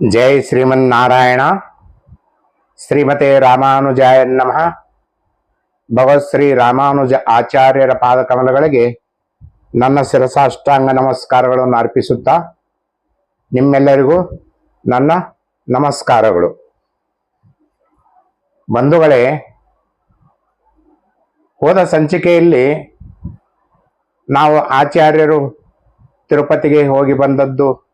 ಜೈ ಶ್ರೀಮನ್ನಾರಾಯಣ. ಶ್ರೀಮತೆ ರಾಮಾನುಜಾಯ ನಮಃ. ಭಗವತ್ ಶ್ರೀ ರಾಮಾನುಜ ಆಚಾರ್ಯರ ಪಾದಕಮಲಗಳಿಗೆ ನನ್ನ ಶಿರಸಾಷ್ಟಾಂಗ ನಮಸ್ಕಾರಗಳನ್ನು ಅರ್ಪಿಸುತ್ತಾ ನಿಮ್ಮೆಲ್ಲರಿಗೂ ನನ್ನ ನಮಸ್ಕಾರಗಳು. ಬಂಧುಗಳೇ, ಹೋದ ಸಂಚಿಕೆಯಲ್ಲಿ ನಾವು ಆಚಾರ್ಯರು ತಿರುಪತಿಗೆ ಹೋಗಿ ಬಂದದ್ದು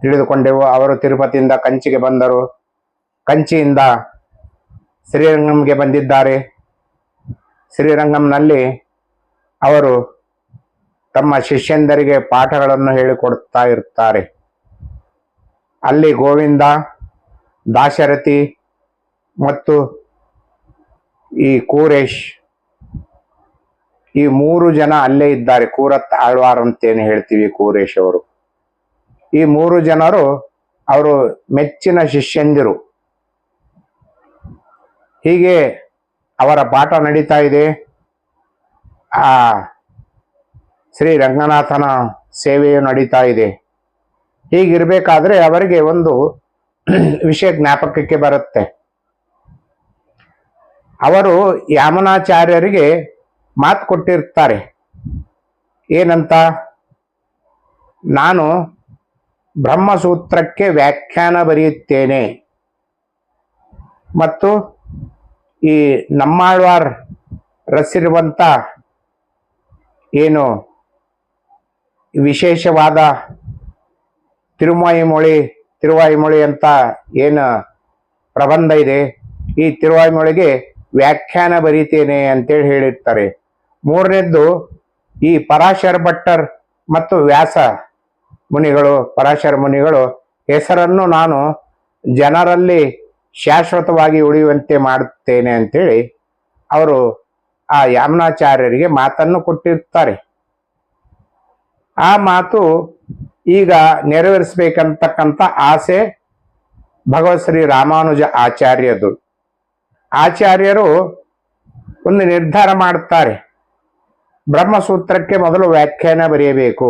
ತಿಳಿದುಕೊಂಡೆವು. ಅವರು ತಿರುಪತಿಯಿಂದ ಕಂಚಿಗೆ ಬಂದರು. ಕಂಚಿಯಿಂದ ಶ್ರೀರಂಗಂಗೆ ಬಂದಿದ್ದಾರೆ. ಶ್ರೀರಂಗಂನಲ್ಲಿ ಅವರು ತಮ್ಮ ಶಿಷ್ಯಂದರಿಗೆ ಪಾಠಗಳನ್ನು ಹೇಳಿಕೊಡುತ್ತಾ ಇರುತ್ತಾರೆ ಅಲ್ಲಿ ಗೋವಿಂದ, ದಾಶರಥಿ ಮತ್ತು ಈ ಕೂರೇಶ್, ಈ ಮೂರು ಜನ ಅಲ್ಲೇ ಇದ್ದಾರೆ. ಕೂರತ್ ಆಳ್ವಾರ್ ಅಂತೇನು ಹೇಳ್ತೀವಿ, ಕೂರೇಶ್ ಅವರು. ಈ ಮೂರು ಜನರು ಅವರು ಮೆಚ್ಚಿನ ಶಿಷ್ಯಂದಿರು. ಹೀಗೆ ಅವರ ಪಾಠ ನಡೀತಾ ಇದೆ. ಆ ಶ್ರೀ ರಂಗನಾಥನ ಸೇವೆಯು ನಡೀತಾ ಇದೆ. ಹೀಗಿರಬೇಕಾದ್ರೆ ಅವರಿಗೆ ಒಂದು ವಿಷಯ ಜ್ಞಾಪಕಕ್ಕೆ ಬರುತ್ತೆ. ಅವರು ಯಾಮನಾಚಾರ್ಯರಿಗೆ ಮಾತು ಕೊಟ್ಟಿರ್ತಾರೆ. ಏನಂತ? ನಾನು ಬ್ರಹ್ಮಸೂತ್ರಕ್ಕೆ ವ್ಯಾಖ್ಯಾನ ಬರೆಯುತ್ತೇನೆ. ಮತ್ತು ಈ ನಮ್ಮಾಳ್ವಾರ್ ರಸಿರುವಂಥ ಏನು ವಿಶೇಷವಾದ ತಿರುಮಾಯಿಮೊಳಿ, ತಿರುವಾಯಿಮೊಳಿ ಅಂತ ಏನು ಪ್ರಬಂಧ ಇದೆ, ಈ ತಿರುವಾಯಿಮೊಳಿಗೆ ವ್ಯಾಖ್ಯಾನ ಬರೀತೇನೆ ಅಂತೇಳಿ ಹೇಳಿರ್ತಾರೆ. ಮೂರನೇದ್ದು ಈ ಪರಾಶರ ಭಟ್ಟರ್ ಮತ್ತು ವ್ಯಾಸ ಮುನಿಗಳು, ಪರಾಶರ ಮುನಿಗಳು, ಹೆಸರನ್ನು ನಾನು ಜನರಲ್ಲಿ ಶಾಶ್ವತವಾಗಿ ಉಳಿಯುವಂತೆ ಮಾಡುತ್ತೇನೆ ಅಂತೇಳಿ ಅವರು ಆ ಯಾಮನಾಚಾರ್ಯರಿಗೆ ಮಾತನ್ನು ಕೊಟ್ಟಿರ್ತಾರೆ ಆ ಮಾತು ಈಗ ನೆರವೇರಿಸಬೇಕಂತಕ್ಕಂಥ ಆಸೆ ಭಗವತ್ ಶ್ರೀ ರಾಮಾನುಜ ಆಚಾರ್ಯದು ಆಚಾರ್ಯರು ಒಂದು ನಿರ್ಧಾರ ಮಾಡುತ್ತಾರೆ. ಬ್ರಹ್ಮಸೂತ್ರಕ್ಕೆ ಮೊದಲು ವ್ಯಾಖ್ಯಾನ ಬರೆಯಬೇಕು.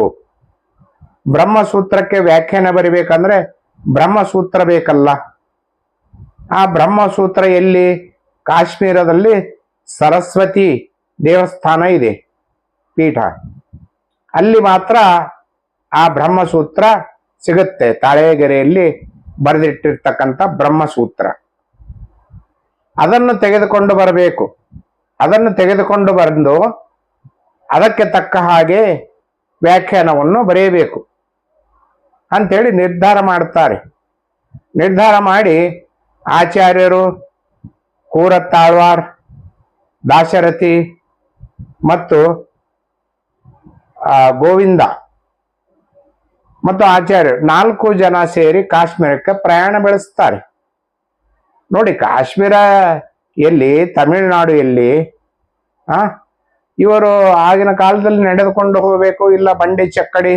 ಬ್ರಹ್ಮಸೂತ್ರಕ್ಕೆ ವ್ಯಾಖ್ಯಾನ ಬರಿಬೇಕಂದ್ರೆ ಬ್ರಹ್ಮಸೂತ್ರ ಬೇಕಲ್ಲ. ಆ ಬ್ರಹ್ಮಸೂತ್ರ ಎಲ್ಲಿ? ಕಾಶ್ಮೀರದಲ್ಲಿ ಸರಸ್ವತಿ ದೇವಸ್ಥಾನ ಇದೆ, ಪೀಠ. ಅಲ್ಲಿ ಮಾತ್ರ ಆ ಬ್ರಹ್ಮಸೂತ್ರ ಸಿಗುತ್ತೆ, ತಾಳೆಗೆರೆಯಲ್ಲಿ ಬರೆದಿಟ್ಟಿರ್ತಕ್ಕಂಥ ಬ್ರಹ್ಮಸೂತ್ರ. ಅದನ್ನು ತೆಗೆದುಕೊಂಡು ಬರಬೇಕು. ಅದನ್ನು ತೆಗೆದುಕೊಂಡು ಬಂದು ಅದಕ್ಕೆ ತಕ್ಕ ಹಾಗೆ ವ್ಯಾಖ್ಯಾನವನ್ನು ಬರೆಯಬೇಕು. ಅಂಥೇಳಿ ನಿರ್ಧಾರ ಮಾಡುತ್ತಾರೆ. ನಿರ್ಧಾರ ಮಾಡಿ ಆಚಾರ್ಯರು, ಕೂರತ್ತಾಳ್ವಾರ್, ದಾಶರಥಿ ಮತ್ತು ಗೋವಿಂದ ಮತ್ತು ಆಚಾರ್ಯರು ನಾಲ್ಕು ಜನ ಸೇರಿ ಕಾಶ್ಮೀರಕ್ಕೆ ಪ್ರಯಾಣ ಬೆಳೆಸ್ತಾರೆ. ನೋಡಿ ಕಾಶ್ಮೀರ ಎಲ್ಲಿ, ತಮಿಳುನಾಡು ಎಲ್ಲಿ, ಆ, ಇವರು ಆಗಿನ ಕಾಲದಲ್ಲಿ ನಡೆದುಕೊಂಡು ಹೋಗಬೇಕು, ಇಲ್ಲ ಬಂಡಿ ಚಕ್ಕಡಿ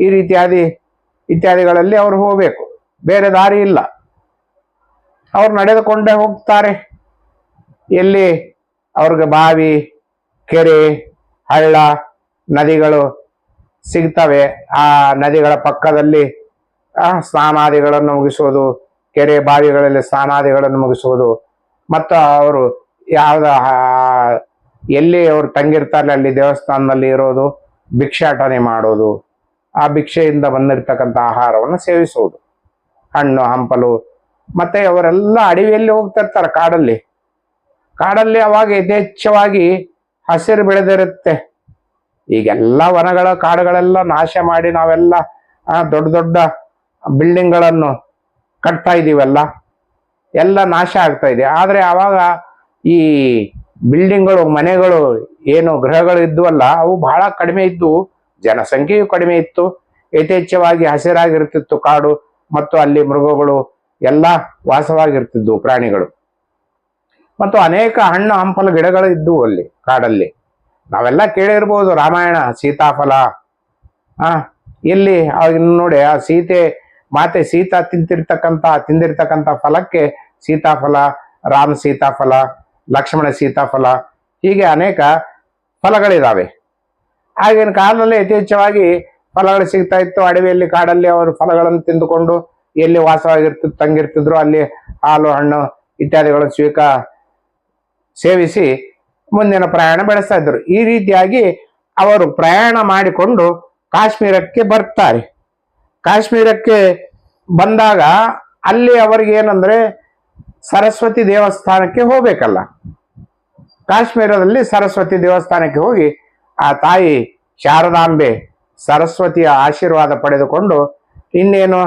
ಈ ರೀತಿಯಾದಿ ಇತ್ಯಾದಿಗಳಲ್ಲಿ ಅವರು ಹೋಗಬೇಕು. ಬೇರೆ ದಾರಿ ಇಲ್ಲ. ಅವ್ರು ನಡೆದುಕೊಂಡೇ ಹೋಗ್ತಾರೆ. ಎಲ್ಲಿ ಅವ್ರಿಗೆ ಬಾವಿ, ಕೆರೆ, ಹಳ್ಳ, ನದಿಗಳು ಸಿಗ್ತವೆ. ಆ ನದಿಗಳ ಪಕ್ಕದಲ್ಲಿ ಸ್ನಾನಾದಿಗಳನ್ನು ಮುಗಿಸುವುದು, ಕೆರೆ ಬಾವಿಗಳಲ್ಲಿ ಸ್ನಾನಾದಿಗಳನ್ನು ಮುಗಿಸುವುದು. ಮತ್ತು ಅವರು ಯಾವ್ದ ಎಲ್ಲಿ ಅವರು ತಂಗಿರ್ತಾರೆ, ಅಲ್ಲಿ ದೇವಸ್ಥಾನದಲ್ಲಿ ಇರೋದು, ಭಿಕ್ಷಾಟನೆ ಮಾಡೋದು ಆ ಭಿಕ್ಷೆಯಿಂದ ಬಂದಿರತಕ್ಕಂಥ ಆಹಾರವನ್ನು ಸೇವಿಸುವುದು. ಹಣ್ಣು, ಹಂಪಲು, ಮತ್ತೆ ಅವರೆಲ್ಲ ಅಡವಿಯಲ್ಲಿ ಹೋಗ್ತಿರ್ತಾರೆ ಕಾಡಲ್ಲಿ. ಕಾಡಲ್ಲಿ ಅವಾಗ ಯಥೇಚ್ಛವಾಗಿ ಹಸಿರು ಬೆಳೆದಿರುತ್ತೆ. ಈಗೆಲ್ಲ ವನಗಳ ಕಾಡುಗಳೆಲ್ಲ ನಾಶ ಮಾಡಿ ನಾವೆಲ್ಲ ದೊಡ್ಡ ದೊಡ್ಡ ಬಿಲ್ಡಿಂಗ್ಗಳನ್ನು ಕಟ್ತಾ ಇದೀವಲ್ಲ. ಎಲ್ಲ ನಾಶ ಆಗ್ತಾ ಇದೆ. ಆದರೆ ಆವಾಗ ಈ ಬಿಲ್ಡಿಂಗ್ಗಳು, ಮನೆಗಳು, ಏನು ಗೃಹಗಳು ಇದ್ವಲ್ಲ, ಅವು ಬಹಳ ಕಡಿಮೆ ಇದ್ದು ಜನಸಂಖ್ಯೆಯು ಕಡಿಮೆ ಇತ್ತು. ಯಥೇಚ್ಛವಾಗಿ ಹಸಿರಾಗಿರ್ತಿತ್ತು ಕಾಡು ಮತ್ತು ಅಲ್ಲಿ ಮೃಗಗಳು ಎಲ್ಲ ವಾಸವಾಗಿರ್ತಿದ್ವು ಪ್ರಾಣಿಗಳು. ಮತ್ತು ಅನೇಕ ಹಣ್ಣು, ಹಂಪಲು, ಗಿಡಗಳು ಇದ್ದವು ಅಲ್ಲಿ, ಕಾಡಲ್ಲಿ. ನಾವೆಲ್ಲ ಕೇಳಿರ್ಬೋದು, ರಾಮಾಯಣ, ಸೀತಾಫಲ. ಆ, ಇಲ್ಲಿ ನೋಡಿ, ಆ ಸೀತೆ, ಮಾತೆ ಸೀತಾ ತಿಂತಿರ್ತಕ್ಕಂಥ, ತಿಂದಿರ್ತಕ್ಕಂಥ ಫಲಕ್ಕೆ ಸೀತಾಫಲ, ರಾಮ ಸೀತಾಫಲ, ಲಕ್ಷ್ಮಣ ಸೀತಾಫಲ, ಹೀಗೆ ಅನೇಕ ಫಲಗಳಿದಾವೆ. ಆಗಿನ ಕಾಲದಲ್ಲಿ ಯಥೇಚ್ಛವಾಗಿ ಫಲಗಳು ಸಿಗ್ತಾ ಇತ್ತು. ಅಡವಿಯಲ್ಲಿ, ಕಾಡಲ್ಲಿ ಅವರು ಫಲಗಳನ್ನು ತಿಂದುಕೊಂಡು ಎಲ್ಲಿ ವಾಸವಾಗಿರ್ತಿ, ತಂಗಿರ್ತಿದ್ರು, ಅಲ್ಲಿ ಹಾಲು, ಹಣ್ಣು ಇತ್ಯಾದಿಗಳನ್ನು ಸ್ವೀಕ, ಸೇವಿಸಿ ಮುಂದಿನ ಪ್ರಯಾಣ ಬೆಳೆಸ್ತಾ ಇದ್ರು ಈ ರೀತಿಯಾಗಿ ಅವರು ಪ್ರಯಾಣ ಮಾಡಿಕೊಂಡು ಕಾಶ್ಮೀರಕ್ಕೆ ಬರ್ತಾರೆ. ಕಾಶ್ಮೀರಕ್ಕೆ ಬಂದಾಗ ಅಲ್ಲಿ ಅವರಿಗೆ ಏನಂದ್ರೆ ಸರಸ್ವತಿ ದೇವಸ್ಥಾನಕ್ಕೆ ಹೋಗ್ಬೇಕಲ್ಲ. ಕಾಶ್ಮೀರದಲ್ಲಿ ಸರಸ್ವತಿ ದೇವಸ್ಥಾನಕ್ಕೆ ಹೋಗಿ ಆ ತಾಯಿ ಶಾರದಾಂಬೆ ಸರಸ್ವತಿಯ ಆಶೀರ್ವಾದ ಪಡೆದುಕೊಂಡು ಇನ್ನೇನು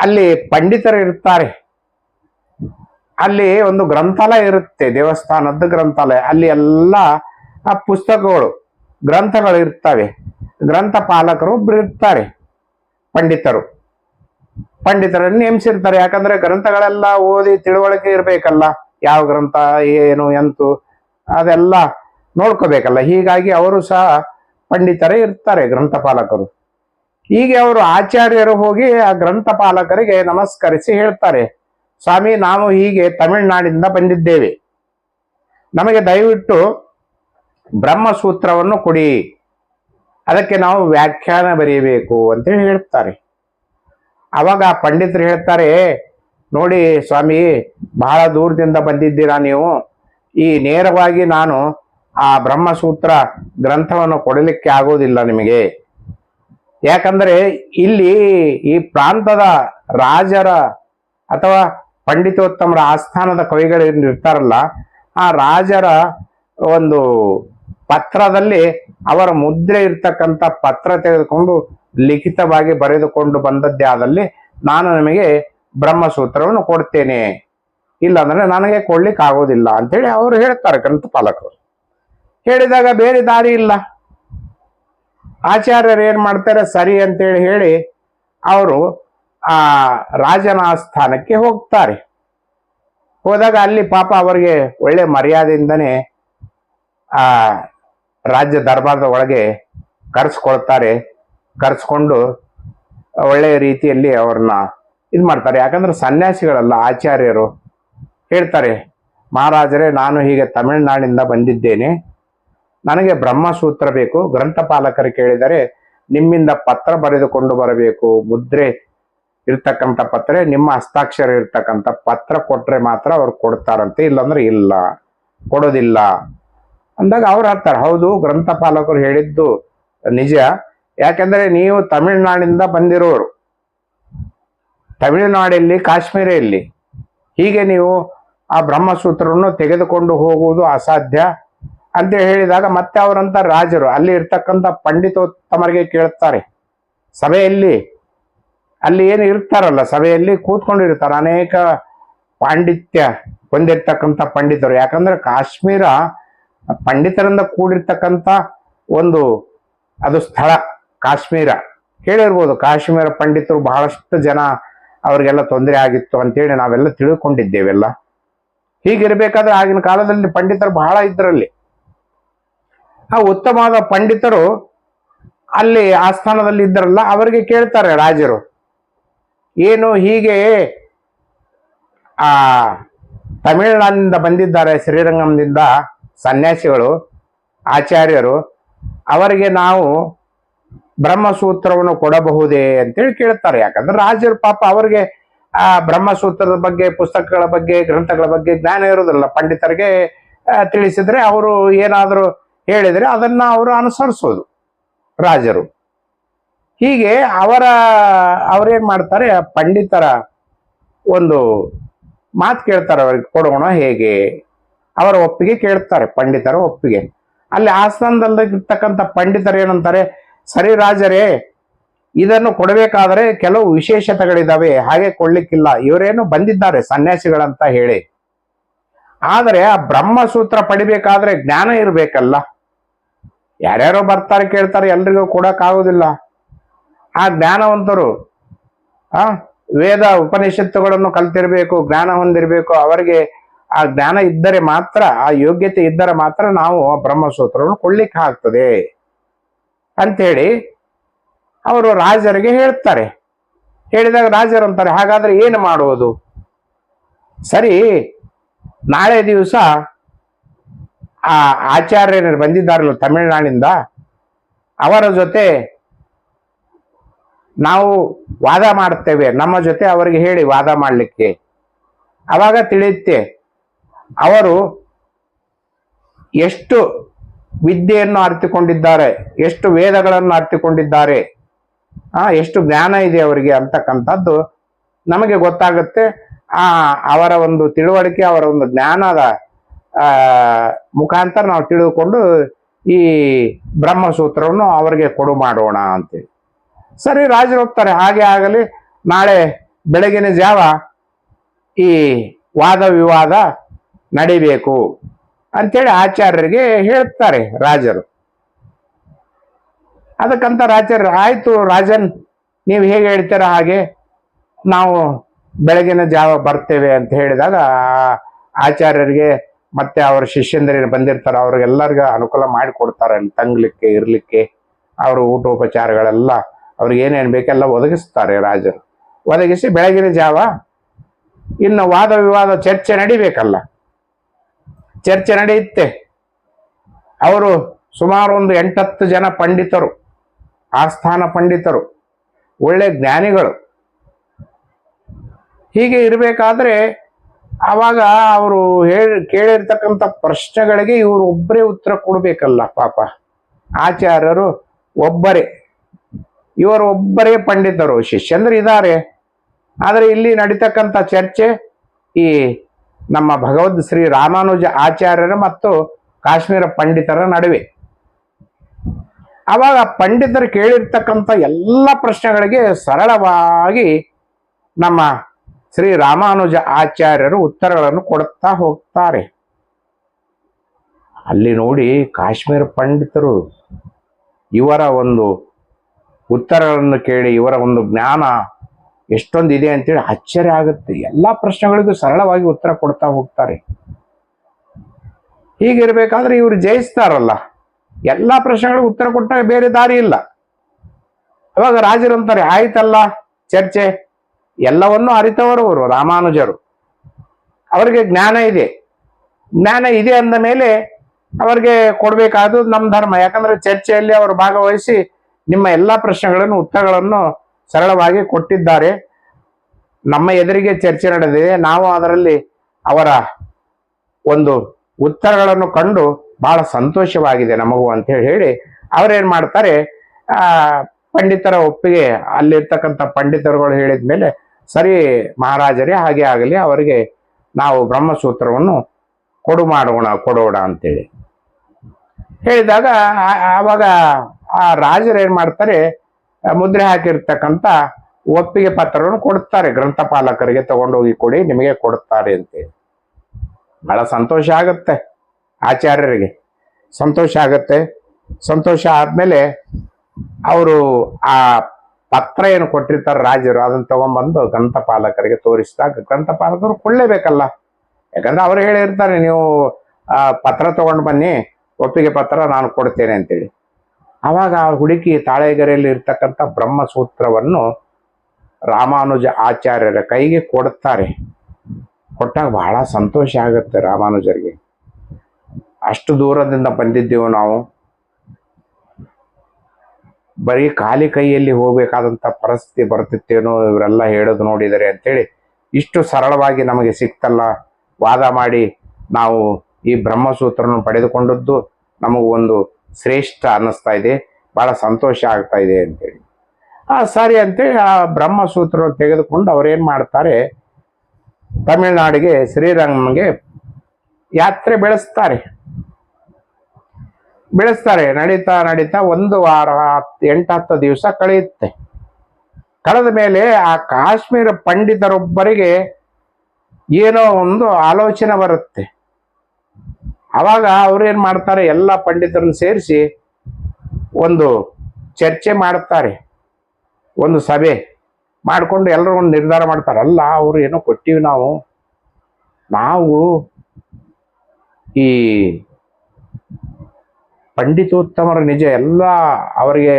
ಅಲ್ಲಿ ಪಂಡಿತರು ಇರ್ತಾರೆ ಅಲ್ಲಿ ಒಂದು ಗ್ರಂಥಾಲಯ ಇರುತ್ತೆ ದೇವಸ್ಥಾನದ ಗ್ರಂಥಾಲಯ. ಅಲ್ಲಿ ಎಲ್ಲ ಪುಸ್ತಕಗಳು, ಗ್ರಂಥಗಳು ಇರ್ತವೆ. ಗ್ರಂಥ ಪಾಲಕರು ಇರ್ತಾರೆ, ಪಂಡಿತರು. ಪಂಡಿತರನ್ನು ನೇಮಿಸಿರ್ತಾರೆ. ಯಾಕಂದ್ರೆ ಗ್ರಂಥಗಳೆಲ್ಲ ಓದಿ ತಿಳುವಳಿಕೆ ಇರಬೇಕಲ್ಲ, ಯಾವ ಗ್ರಂಥ, ಏನು, ಎಂತು, ಅದೆಲ್ಲ ನೋಡ್ಕೋಬೇಕಲ್ಲ. ಹೀಗಾಗಿ ಅವರು ಸಹ ಪಂಡಿತರೇ ಇರ್ತಾರೆ, ಗ್ರಂಥಪಾಲಕರು. ಹೀಗೆ ಅವರು ಆಚಾರ್ಯರು ಹೋಗಿ ಆ ಗ್ರಂಥಪಾಲಕರಿಗೆ ನಮಸ್ಕರಿಸಿ ಹೇಳ್ತಾರೆ, ಸ್ವಾಮಿ ನಾವು ಹೀಗೆ ತಮಿಳುನಾಡಿಂದ ಬಂದಿದ್ದೇವೆ. ನಮಗೆ ದಯವಿಟ್ಟು ಬ್ರಹ್ಮಸೂತ್ರವನ್ನು ಕೊಡಿ. ಅದಕ್ಕೆ ನಾವು ವ್ಯಾಖ್ಯಾನ ಬರೆಯಬೇಕು ಅಂತೇಳಿ ಹೇಳ್ತಾರೆ. ಅವಾಗ ಆ ಪಂಡಿತರು ಹೇಳ್ತಾರೆ, ನೋಡಿ ಸ್ವಾಮಿ, ಬಹಳ ದೂರದಿಂದ ಬಂದಿದ್ದೀರಾ ನೀವು. ಈ ನೇರವಾಗಿ ನಾನು ಆ ಬ್ರಹ್ಮಸೂತ್ರ ಗ್ರಂಥವನ್ನು ಕೊಡಲಿಕ್ಕೆ ಆಗೋದಿಲ್ಲ ನಿಮಗೆ. ಯಾಕಂದರೆ ಇಲ್ಲಿ ಈ ಪ್ರಾಂತದ ರಾಜರ ಅಥವಾ ಪಂಡಿತೋತ್ತಮರ ಆಸ್ಥಾನದ ಕವಿಗಳು ಏನ್ ಇರ್ತಾರಲ್ಲ, ಆ ರಾಜರ ಒಂದು ಪತ್ರದಲ್ಲಿ ಅವರ ಮುದ್ರೆ ಇರ್ತಕ್ಕಂಥ ಪತ್ರ ತೆಗೆದುಕೊಂಡು ಲಿಖಿತವಾಗಿ ಬರೆದುಕೊಂಡು ಬಂದದ್ದೇ ಆದಲ್ಲಿ ನಾನು ನಿಮಗೆ ಬ್ರಹ್ಮಸೂತ್ರವನ್ನು ಕೊಡ್ತೇನೆ. ಇಲ್ಲಾಂದ್ರೆ ನನಗೆ ಕೊಡ್ಲಿಕ್ಕೆ ಆಗೋದಿಲ್ಲ ಅಂತೇಳಿ ಅವರು ಹೇಳ್ತಾರೆ ಗ್ರಂಥಪಾಲಕರು. ಹೇಳಿದಾಗ ಬೇರೆ ದಾರಿ ಇಲ್ಲ. ಆಚಾರ್ಯರು ಏನು ಮಾಡ್ತಾರೆ? ಸರಿ ಅಂತೇಳಿ ಹೇಳಿ ಅವರು ಆ ರಾಜನ ಆಸ್ಥಾನಕ್ಕೆ ಹೋಗ್ತಾರೆ. ಹೋದಾಗ ಅಲ್ಲಿ ಪಾಪ ಅವರಿಗೆ ಒಳ್ಳೆ ಮರ್ಯಾದೆಯಿಂದನೇ ಆ ರಾಜ್ಯ ದರ್ಬಾರದ ಒಳಗೆ ಕರೆಸ್ಕೊಳ್ತಾರೆ. ಕರೆಸ್ಕೊಂಡು ಒಳ್ಳೆಯ ರೀತಿಯಲ್ಲಿ ಅವ್ರನ್ನ ಇದು ಮಾಡ್ತಾರೆ. ಯಾಕಂದ್ರೆ ಸನ್ಯಾಸಿಗಳಲ್ಲ, ಆಚಾರ್ಯರು. ಹೇಳ್ತಾರೆ, ಮಹಾರಾಜರೇ, ನಾನು ಹೀಗೆ ತಮಿಳುನಾಡಿನಿಂದ ಬಂದಿದ್ದೇನೆ. ನನಗೆ ಬ್ರಹ್ಮಸೂತ್ರ ಬೇಕು. ಗ್ರಂಥಪಾಲಕರು ಕೇಳಿದರೆ ನಿಮ್ಮಿಂದ ಪತ್ರ ಬರೆದುಕೊಂಡು ಬರಬೇಕು. ಮುದ್ರೆ ಇರ್ತಕ್ಕಂಥ ಪತ್ರ, ನಿಮ್ಮ ಹಸ್ತಾಕ್ಷರ ಇರ್ತಕ್ಕಂಥ ಪತ್ರ ಕೊಟ್ಟರೆ ಮಾತ್ರ ಅವ್ರು ಕೊಡ್ತಾರಂತೆ. ಇಲ್ಲಂದ್ರೆ ಇಲ್ಲ. ಕೊಡೋದಿಲ್ಲ. ಅಂದಾಗ ಅವ್ರು ಹೇಳ್ತಾರೆ, ಹೌದು, ಗ್ರಂಥಪಾಲಕರು ಹೇಳಿದ್ದು ನಿಜ. ಯಾಕೆಂದರೆ ನೀವು ತಮಿಳುನಾಡಿಂದ ಬಂದಿರೋರು. ತಮಿಳುನಾಡಲ್ಲಿ ಕಾಶ್ಮೀರಲ್ಲಿ ಹೀಗೆ ನೀವು ಆ ಬ್ರಹ್ಮಸೂತ್ರವನ್ನು ತೆಗೆದುಕೊಂಡು ಹೋಗುವುದು ಅಸಾಧ್ಯ. ಅಂತ ಹೇಳಿದಾಗ ಮತ್ತೆ ಅವರಂತ ರಾಜರು, ಅಲ್ಲಿ ಇರ್ತಕ್ಕಂಥ ಪಂಡಿತೋತ್ತಮರಿಗೆ ಕೇಳುತ್ತಾರೆ ಸಭೆಯಲ್ಲಿ ಅಲ್ಲಿ ಏನು ಇರ್ತಾರಲ್ಲ, ಸಭೆಯಲ್ಲಿ ಕೂತ್ಕೊಂಡಿರ್ತಾರೆ ಅನೇಕ ಪಾಂಡಿತ್ಯ ಹೊಂದಿರ್ತಕ್ಕಂಥ ಪಂಡಿತರು. ಯಾಕಂದ್ರೆ ಕಾಶ್ಮೀರ ಪಂಡಿತರಿಂದ ಕೂಡಿರ್ತಕ್ಕಂಥ ಒಂದು, ಅದು ಸ್ಥಳ ಕಾಶ್ಮೀರ. ಕೇಳಿರ್ಬೋದು, ಕಾಶ್ಮೀರ ಪಂಡಿತರು ಬಹಳಷ್ಟು ಜನ ಅವರಿಗೆಲ್ಲ ತೊಂದರೆ ಆಗಿತ್ತು ಅಂತೇಳಿ ನಾವೆಲ್ಲ ತಿಳ್ಕೊಂಡಿದ್ದೇವೆಲ್ಲ. ಹೀಗಿರ್ಬೇಕಾದ್ರೆ ಆಗಿನ ಕಾಲದಲ್ಲಿ ಪಂಡಿತರು ಬಹಳ ಇದ್ರಲ್ಲಿ. ಆ ಉತ್ತಮವಾದ ಪಂಡಿತರು ಅಲ್ಲಿ ಆ ಸ್ಥಾನದಲ್ಲಿ ಇದ್ದರಲ್ಲ, ಅವರಿಗೆ ಕೇಳ್ತಾರೆ ರಾಜರು. ಏನು ಹೀಗೆ, ಆ, ತಮಿಳುನಾಡಿನಿಂದ ಬಂದಿದ್ದಾರೆ ಶ್ರೀರಂಗಂದಿಂದ ಸನ್ಯಾಸಿಗಳು, ಆಚಾರ್ಯರು. ಅವರಿಗೆ ನಾವು ಬ್ರಹ್ಮಸೂತ್ರವನ್ನು ಕೊಡಬಹುದೇ ಅಂತೇಳಿ ಕೇಳ್ತಾರೆ. ಯಾಕಂದ್ರೆ ರಾಜರು ಪಾಪ ಅವರಿಗೆ, ಆ, ಬ್ರಹ್ಮಸೂತ್ರದ ಬಗ್ಗೆ, ಪುಸ್ತಕಗಳ ಬಗ್ಗೆ, ಗ್ರಂಥಗಳ ಬಗ್ಗೆ ಜ್ಞಾನ ಇರೋದಿಲ್ಲ ಪಂಡಿತರಿಗೆ ತಿಳಿಸಿದ್ರೆ ಅವರು ಏನಾದರೂ ಹೇಳಿದ್ರೆ ಅದನ್ನ ಅವರು ಅನುಸರಿಸೋದು ರಾಜರು. ಹೀಗೆ ಅವರ ಅವ್ರೇನ್ ಮಾಡ್ತಾರೆ, ಪಂಡಿತರ ಒಂದು ಮಾತು ಕೇಳ್ತಾರೆ ಅವ್ರಿಗೆ, ಕೊಡೋಣ ಹೇಗೆ? ಅವರ ಒಪ್ಪಿಗೆ ಕೇಳ್ತಾರೆ, ಪಂಡಿತರ ಒಪ್ಪಿಗೆ. ಅಲ್ಲಿ ಆಸ್ಥಾನದಲ್ಲಿರ್ತಕ್ಕಂಥ ಪಂಡಿತರು ಏನಂತಾರೆ, ಸರಿ ರಾಜರೇ, ಇದನ್ನು ಕೊಡಬೇಕಾದ್ರೆ ಕೆಲವು ವಿಶೇಷತೆಗಳಿದಾವೆ, ಹಾಗೆ ಕೊಡ್ಲಿಕ್ಕಿಲ್ಲ. ಇವರೇನು ಬಂದಿದ್ದಾರೆ, ಸನ್ಯಾಸಿಗಳಂತ ಹೇಳಿ. ಆದರೆ ಆ ಬ್ರಹ್ಮಸೂತ್ರ ಪಡಿಬೇಕಾದ್ರೆ ಜ್ಞಾನ ಇರ್ಬೇಕಲ್ಲ. ಯಾರ್ಯಾರೋ ಬರ್ತಾರೆ, ಕೇಳ್ತಾರೆ, ಎಲ್ರಿಗೂ ಕೊಡೋಕ್ಕಾಗೋದಿಲ್ಲ. ಆ ಜ್ಞಾನವಂತರು, ಆ, ವೇದ ಉಪನಿಷತ್ತುಗಳನ್ನು ಕಲ್ತಿರ್ಬೇಕು, ಜ್ಞಾನ ಹೊಂದಿರಬೇಕು, ಅವರಿಗೆ ಆ ಜ್ಞಾನ ಇದ್ದರೆ ಮಾತ್ರ, ಆ ಯೋಗ್ಯತೆ ಇದ್ದರೆ ಮಾತ್ರ ನಾವು ಆ ಬ್ರಹ್ಮಸೂತ್ರವನ್ನು ಕೊಡ್ಲಿಕ್ಕೆ ಆಗ್ತದೆ. ಅಂತೇಳಿ ಅವರು ರಾಜರಿಗೆ ಹೇಳ್ತಾರೆ. ಹೇಳಿದಾಗ ರಾಜರು ಅಂತಾರೆ, ಹಾಗಾದ್ರೆ ಏನು ಮಾಡುವುದು? ಸರಿ, ನಾಳೆ ದಿವಸ ಆ ಆಚಾರ್ಯರು ಬಂದಿದ್ದಾರಲ್ಲ ತಮಿಳುನಾಡಿಂದ, ಅವರ ಜೊತೆ ನಾವು ವಾದ ಮಾಡ್ತೇವೆ ನಮ್ಮ ಜೊತೆ ಅವರಿಗೆ ಹೇಳಿ ವಾದ ಮಾಡಲಿಕ್ಕೆ. ಅವಾಗ ತಿಳಿಯುತ್ತೆ, ಅವರು ಎಷ್ಟು ವಿದ್ಯೆಯನ್ನು ಅರ್ಥಿಕೊಂಡಿದ್ದಾರೆ ಎಷ್ಟು ವೇದಗಳನ್ನು ಅರ್ಥಿಕೊಂಡಿದ್ದಾರೆ ಆ, ಎಷ್ಟು ಜ್ಞಾನ ಇದೆ ಅವರಿಗೆ ಅಂತಕ್ಕಂಥದ್ದು ನಮಗೆ ಗೊತ್ತಾಗುತ್ತೆ. ಆ, ಅವರ ಒಂದು ತಿಳುವಳಿಕೆ, ಅವರ ಒಂದು ಜ್ಞಾನದ ಮುಖಾಂತರ ನಾವು ತಿಳಿದುಕೊಂಡು ಈ ಬ್ರಹ್ಮಸೂತ್ರವನ್ನು ಅವರಿಗೆ ಕೊಡು ಮಾಡೋಣ ಅಂತೇಳಿ. ಸರಿ, ರಾಜರು ಹೋಗ್ತಾರೆ. ಹಾಗೆ ಆಗಲಿ, ನಾಳೆ ಬೆಳಗಿನ ಜಾವ ಈ ವಾದ ವಿವಾದ ನಡಿಬೇಕು ಅಂತೇಳಿ ಆಚಾರ್ಯರಿಗೆ ಹೇಳ್ತಾರೆ ರಾಜರು. ಅದಕ್ಕಂತ ರಾಜರು, ಆಯಿತು ರಾಜನ್, ನೀವು ಹೇಗೆ ಹೇಳ್ತೀರ ಹಾಗೆ? ನಾವು ಬೆಳಗಿನ ಜಾವ ಬರ್ತೇವೆ ಅಂತ ಹೇಳಿದಾಗ ಆಚಾರ್ಯರಿಗೆ ಮತ್ತೆ ಅವರ ಶಿಷ್ಯಂದರೇನು ಬಂದಿರ್ತಾರ, ಅವ್ರಿಗೆಲ್ಲರಿಗೂ ಅನುಕೂಲ ಮಾಡಿಕೊಡ್ತಾರೆ ಅಲ್ಲಿ ತಂಗ್ಲಿಕ್ಕೆ, ಇರ್ಲಿಕ್ಕೆ. ಅವರು ಊಟೋಪಚಾರಗಳೆಲ್ಲ ಅವ್ರಿಗೆ ಏನೇನು ಬೇಕೆಲ್ಲ ಒದಗಿಸ್ತಾರೆ ರಾಜರು. ಒದಗಿಸಿ ಬೆಳಗಿನ ಜಾವ ಇನ್ನು ವಾದ ವಿವಾದ ಚರ್ಚೆ ನಡಿಬೇಕಲ್ಲ. ಚರ್ಚೆ ನಡೆಯುತ್ತೆ. ಅವರು ಸುಮಾರು ಒಂದು ಎಂಟತ್ತು ಜನ ಪಂಡಿತರು, ಆಸ್ಥಾನ ಪಂಡಿತರು, ಒಳ್ಳೆ ಜ್ಞಾನಿಗಳು. ಹೀಗೆ ಇರಬೇಕಾದ್ರೆ ಆವಾಗ ಅವರು ಹೇಳಿ, ಕೇಳಿರ್ತಕ್ಕಂಥ ಪ್ರಶ್ನೆಗಳಿಗೆ ಇವರು ಒಬ್ಬರೇ ಉತ್ತರ ಕೊಡಬೇಕಲ್ಲ ಪಾಪ. ಆಚಾರ್ಯರು ಒಬ್ಬರೇ. ಇವರು ಒಬ್ಬರೇ ಪಂಡಿತರು, ಶಿಷ್ಯಂದ್ರೆ ಇದ್ದಾರೆ. ಆದರೆ ಇಲ್ಲಿ ನಡೀತಕ್ಕಂಥ ಚರ್ಚೆ ಈ ನಮ್ಮ ಭಗವದ್ ಶ್ರೀ ರಾಮಾನುಜ ಆಚಾರ್ಯರ ಮತ್ತು ಕಾಶ್ಮೀರ ಪಂಡಿತರ ನಡುವೆ. ಅವಾಗ ಪಂಡಿತರು ಕೇಳಿರ್ತಕ್ಕಂಥ ಎಲ್ಲ ಪ್ರಶ್ನೆಗಳಿಗೆ ಸರಳವಾಗಿ ನಮ್ಮ ಶ್ರೀ ರಾಮಾನುಜ ಆಚಾರ್ಯರು ಉತ್ತರಗಳನ್ನು ಕೊಡುತ್ತಾ ಹೋಗ್ತಾರೆ. ಅಲ್ಲಿ ನೋಡಿ ಕಾಶ್ಮೀರ ಪಂಡಿತರು ಇವರ ಒಂದು ಉತ್ತರಗಳನ್ನು ಕೇಳಿ, ಇವರ ಒಂದು ಜ್ಞಾನ ಎಷ್ಟೊಂದು ಇದೆ ಅಂತೇಳಿ ಆಶ್ಚರ್ಯ ಆಗುತ್ತೆ. ಎಲ್ಲ ಪ್ರಶ್ನೆಗಳಿಗೂ ಸರಳವಾಗಿ ಉತ್ತರ ಕೊಡ್ತಾ ಹೋಗ್ತಾರೆ. ಹೀಗಿರ್ಬೇಕಾದ್ರೆ ಇವರು ಜಯಿಸ್ತಾರಲ್ಲ. ಎಲ್ಲ ಪ್ರಶ್ನೆಗಳಿಗೂ ಉತ್ತರ ಕೊಟ್ಟಾಗ ಬೇರೆ ದಾರಿ ಇಲ್ಲ. ಅವಾಗ ರಾಜರಂತಾರೆ ಆಯ್ತಲ್ಲ, ಚರ್ಚೆ ಎಲ್ಲವನ್ನೂ ಅರಿತವರು ಅವರು, ರಾಮಾನುಜರು. ಅವರಿಗೆ ಜ್ಞಾನ ಇದೆ. ಜ್ಞಾನ ಇದೆ ಅಂದ ಮೇಲೆ ಅವರಿಗೆ ಕೊಡಬೇಕಾದ ನಮ್ಮ ಧರ್ಮ. ಯಾಕಂದ್ರೆ ಚರ್ಚೆಯಲ್ಲಿ ಅವರು ಭಾಗವಹಿಸಿ ನಿಮ್ಮ ಎಲ್ಲಾ ಪ್ರಶ್ನೆಗಳನ್ನು, ಉತ್ತರಗಳನ್ನು ಸರಳವಾಗಿ ಕೊಟ್ಟಿದ್ದಾರೆ. ನಮ್ಮ ಎದುರಿಗೆ ಚರ್ಚೆ ನಡೆದಿದೆ. ನಾವು ಅದರಲ್ಲಿ ಅವರ ಒಂದು ಉತ್ತರಗಳನ್ನು ಕಂಡು ಬಹಳ ಸಂತೋಷವಾಗಿದೆ ನಮಗೂ ಅಂತ ಹೇಳಿ ಹೇಳಿ ಅವ್ರೇನ್ ಮಾಡ್ತಾರೆ? ಆ, ಪಂಡಿತರ ಒಪ್ಪಿಗೆ, ಅಲ್ಲಿರ್ತಕ್ಕಂಥ ಪಂಡಿತರುಗಳು ಹೇಳಿದ ಮೇಲೆ ಸರಿ ಮಹಾರಾಜರೇ, ಹಾಗೆ ಆಗಲಿ, ಅವರಿಗೆ ನಾವು ಬ್ರಹ್ಮಸೂತ್ರವನ್ನು ಕೊಡು ಮಾಡೋಣ, ಕೊಡೋಣ ಅಂತೇಳಿ. ಹೇಳಿದಾಗ ಆವಾಗ ಆ ರಾಜರು ಏನು ಮಾಡ್ತಾರೆ, ಮುದ್ರೆ ಹಾಕಿರ್ತಕ್ಕಂಥ ಒಪ್ಪಿಗೆ ಪತ್ರವನ್ನು ಕೊಡ್ತಾರೆ ಗ್ರಂಥಪಾಲಕರಿಗೆ ತಗೊಂಡೋಗಿ ಕೊಡಿ, ನಿಮಗೆ ಕೊಡುತ್ತಾರೆ ಅಂತೇಳಿ. ಬಹಳ ಸಂತೋಷ ಆಗುತ್ತೆ ಆಚಾರ್ಯರಿಗೆ. ಸಂತೋಷ ಆಗುತ್ತೆ. ಸಂತೋಷ ಆದಮೇಲೆ ಅವರು ಆ ಪತ್ರ ಏನು ಕೊಟ್ಟಿರ್ತಾರೆ ರಾಜರು. ಅದನ್ನ ತಗೊಂಡ್ಬಂದು ಗ್ರಂಥಪಾಲಕರಿಗೆ ತೋರಿಸಿದಾಗ ಗ್ರಂಥಪಾಲಕರು ಕೊಡಲೇಬೇಕಲ್ಲ. ಯಾಕಂದ್ರೆ ಅವ್ರು ಹೇಳಿರ್ತಾರೆ ನೀವು ಪತ್ರ ತಗೊಂಡು ಬನ್ನಿ, ಒಪ್ಪಿಗೆ ಪತ್ರ ನಾನು ಕೊಡ್ತೇನೆ ಅಂತೇಳಿ. ಅವಾಗ ಆ ಹುಡುಕಿ ತಾಳೆಗರೆಯಲ್ಲಿ ಇರ್ತಕ್ಕಂಥ ಬ್ರಹ್ಮಸೂತ್ರವನ್ನು ರಾಮಾನುಜ ಆಚಾರ್ಯರ ಕೈಗೆ ಕೊಡುತ್ತಾರೆ ಕೊಟ್ಟಾಗ ಬಹಳ ಸಂತೋಷ ಆಗುತ್ತೆ ರಾಮಾನುಜರಿಗೆ. ಅಷ್ಟು ದೂರದಿಂದ ಬಂದಿದ್ದೆವು ನಾವು. ಬರೀ ಖಾಲಿ ಕೈಯಲ್ಲಿ ಹೋಗಬೇಕಾದಂಥ ಪರಿಸ್ಥಿತಿ ಬರ್ತಿತ್ತೇನೋ ಇವರೆಲ್ಲ ಹೇಳೋದು ನೋಡಿದರೆ ಅಂತೇಳಿ ಇಷ್ಟು ಸರಳವಾಗಿ ನಮಗೆ ಸಿಕ್ತಲ್ಲ. ವಾದ ಮಾಡಿ ನಾವು ಈ ಬ್ರಹ್ಮಸೂತ್ರವನ್ನು ಪಡೆದುಕೊಂಡದ್ದು ನಮಗೆ ಒಂದು ಶ್ರೇಷ್ಠ ಅನ್ನಿಸ್ತಾ ಇದೆ. ಬಹಳ ಸಂತೋಷ ಆಗ್ತಾ ಇದೆ ಅಂತೇಳಿ. ಆ, ಸರಿ ಅಂತೇಳಿ ಆ ಬ್ರಹ್ಮಸೂತ್ರವನ್ನು ತೆಗೆದುಕೊಂಡು ಅವ್ರೇನು ಮಾಡ್ತಾರೆ? ತಮಿಳುನಾಡಿಗೆ ಶ್ರೀರಂಗಂಗೆ ಯಾತ್ರೆ ಬೆಳೆಸ್ತಾರೆ. ಬೆಳೆಸ್ತಾರೆ, ನಡೀತಾ ನಡೀತಾ ಒಂದು ವಾರ, ಹತ್ತು, ಎಂಟು, ಹತ್ತು ದಿವಸ ಕಳೆಯುತ್ತೆ. ಕಳೆದ ಮೇಲೆ ಆ ಕಾಶ್ಮೀರ ಪಂಡಿತರೊಬ್ಬರಿಗೆ ಏನೋ ಒಂದು ಆಲೋಚನೆ ಬರುತ್ತೆ. ಅವಾಗ ಅವ್ರೇನು ಮಾಡ್ತಾರೆ, ಎಲ್ಲ ಪಂಡಿತರನ್ನು ಸೇರಿಸಿ ಒಂದು ಚರ್ಚೆ ಮಾಡ್ತಾರೆ. ಒಂದು ಸಭೆ ಮಾಡಿಕೊಂಡು ಎಲ್ಲರೂ ಒಂದು ನಿರ್ಧಾರ ಮಾಡ್ತಾರೆ, ಅಲ್ಲ, ಅವರು ಏನೋ ಕೊಟ್ಟಿವಿ ನಾವು. ನಾವು ಈ ಪಂಡಿತೋತ್ತಮರ ನಿಜ ಎಲ್ಲ ಅವರಿಗೆ